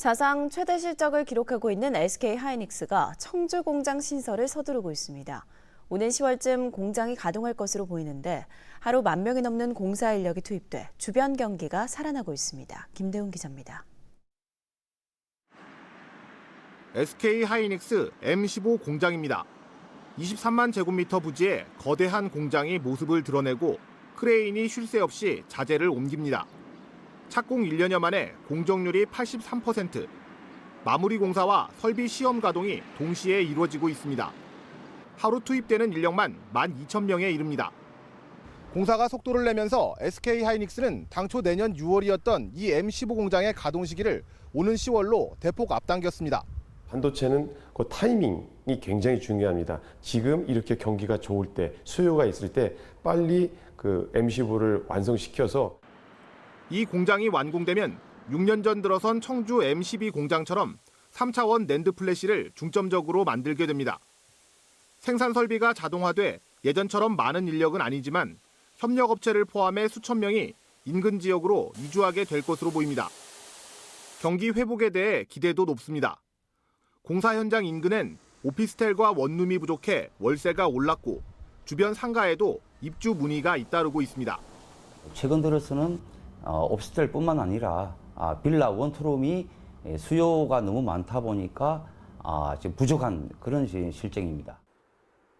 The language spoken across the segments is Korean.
사상 최대 실적을 기록하고 있는 SK 하이닉스가 청주 공장 신설을 서두르고 있습니다. 오는 10월쯤 공장이 가동할 것으로 보이는데 하루 만 명이 넘는 공사 인력이 투입돼 주변 경기가 살아나고 있습니다. 김대훈 기자입니다. SK 하이닉스 M15 공장입니다. 23만 제곱미터 부지의 거대한 공장이 모습을 드러내고 크레인이 쉴 새 없이 자재를 옮깁니다. 착공 1년여 만에 공정률이 83%, 마무리 공사와 설비 시험 가동이 동시에 이루어지고 있습니다. 하루 투입되는 인력만 12,000명에 이릅니다. 공사가 속도를 내면서 SK 하이닉스는 당초 내년 6월이었던 이 M15 공장의 가동 시기를 오는 10월로 대폭 앞당겼습니다. 반도체는 그 타이밍이 굉장히 중요합니다. 지금 이렇게 경기가 좋을 때, 수요가 있을 때 빨리 그 M15를 완성시켜서 이 공장이 완공되면 6년 전 들어선 청주 M12 공장처럼 3차원 낸드 플래시를 중점적으로 만들게 됩니다. 생산 설비가 자동화돼 예전처럼 많은 인력은 아니지만 협력업체를 포함해 수천 명이 인근 지역으로 이주하게 될 것으로 보입니다. 경기 회복에 대해 기대도 높습니다. 공사 현장 인근엔 오피스텔과 원룸이 부족해 월세가 올랐고 주변 상가에도 입주 문의가 잇따르고 있습니다. 최근 들어서는 어, 오피스텔뿐만 아니라 아, 빌라 원투룸이 예, 수요가 너무 많다 보니까 아, 지금 부족한 그런 시- 실정입니다.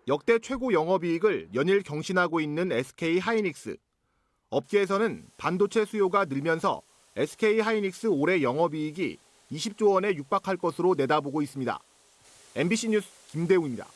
역대 최고 영업이익을 연일 경신하고 있는 SK 하이닉스. 업계에서는 반도체 수요가 늘면서 SK 하이닉스 올해 영업이익이 20조 원에 육박할 것으로 내다보고 있습니다. MBC 뉴스 김대우입니다.